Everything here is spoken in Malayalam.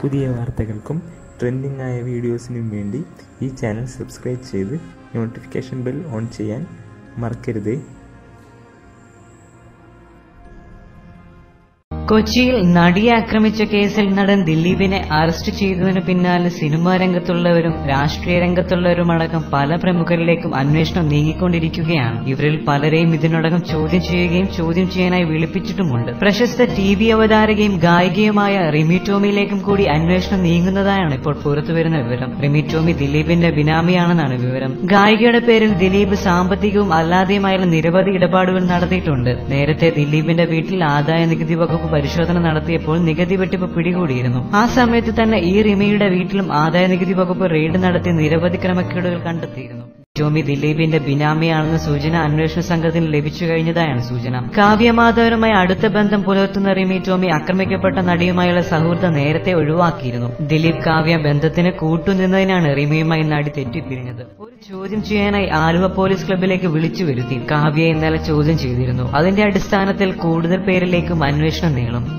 പുതിയ വാർത്തകൾക്കും ട്രെൻഡിംഗ് ആയ വീഡിയോസിനും വേണ്ടി ഈ ചാനൽ സബ്സ്ക്രൈബ് ചെയ്ത് നോട്ടിഫിക്കേഷൻ ബെൽ ഓൺ ചെയ്യാൻ മറക്കരുത്. കൊച്ചിയിൽ നടിയെ ആക്രമിച്ച കേസിൽ നടൻ ദിലീപിനെ അറസ്റ്റ് ചെയ്തതിനു പിന്നാലെ സിനിമാ രംഗത്തുള്ളവരും രാഷ്ട്രീയ രംഗത്തുള്ളവരുമടക്കം പല പ്രമുഖരിലേക്കും അന്വേഷണം നീങ്ങിക്കൊണ്ടിരിക്കുകയാണ്. ഇവരിൽ പലരെയും ഇതിനോടകം ചോദ്യം ചെയ്യുകയും ചോദ്യം ചെയ്യാനായി വിളിപ്പിച്ചിട്ടുമുണ്ട്. പ്രശസ്ത ടി വി അവതാരകയും ഗായികയുമായ റിമി ടോമിയിലേക്കും കൂടി അന്വേഷണം നീങ്ങുന്നതായാണ് ഇപ്പോൾ പുറത്തുവരുന്ന വിവരം. റിമി ടോമി ദിലീപിന്റെ ബിനാമിയാണെന്നാണ് വിവരം. ഗായികയുടെ പേരിൽ ദിലീപ് സാമ്പത്തികവും അല്ലാതെയുമായുള്ള നിരവധി ഇടപാടുകൾ നടത്തിയിട്ടുണ്ട്. നേരത്തെ ദിലീപിന്റെ വീട്ടിൽ ആദായ നികുതി വകുപ്പ് പരിശോധന നടത്തിയപ്പോൾ നികുതി വെട്ടിപ്പ് പിടികൂടിയിരുന്നു. ആ സമയത്ത് തന്നെ ഈ റിമിയുടെ വീട്ടിലും ആദായ നികുതി വകുപ്പ് റെയ്ഡ് നടത്തി നിരവധി ക്രമക്കേടുകൾ കണ്ടെത്തിയിരുന്നു. ടോമി ദിലീപിന്റെ ബിനാമിയാണെന്ന സൂചന അന്വേഷണ സംഘത്തിന് ലഭിച്ചു കഴിഞ്ഞതായാണ് സൂചന. കാവ്യമാധവരുമായി അടുത്ത ബന്ധം പുലർത്തുന്ന റിമി ടോമി ആക്രമിക്കപ്പെട്ട നടിയുമായുള്ള സൗഹൃദം നേരത്തെ ഒഴിവാക്കിയിരുന്നു. ദിലീപ് കാവ്യ ബന്ധത്തിന് കൂട്ടുനിന്നതിനാണ് റിമിയുമായി നടി തെറ്റിപ്പിരിഞ്ഞത്. ഒരു ചോദ്യം ചെയ്യാനായി ആലുവ പോലീസ് ക്ലബിലേക്ക് വിളിച്ചു വരുത്തി. കാവ്യ ഇന്നലെ ചോദ്യം ചെയ്തിരുന്നു. അതിന്റെ അടിസ്ഥാനത്തിൽ കൂടുതൽ പേരിലേക്കും അന്വേഷണം നീളും.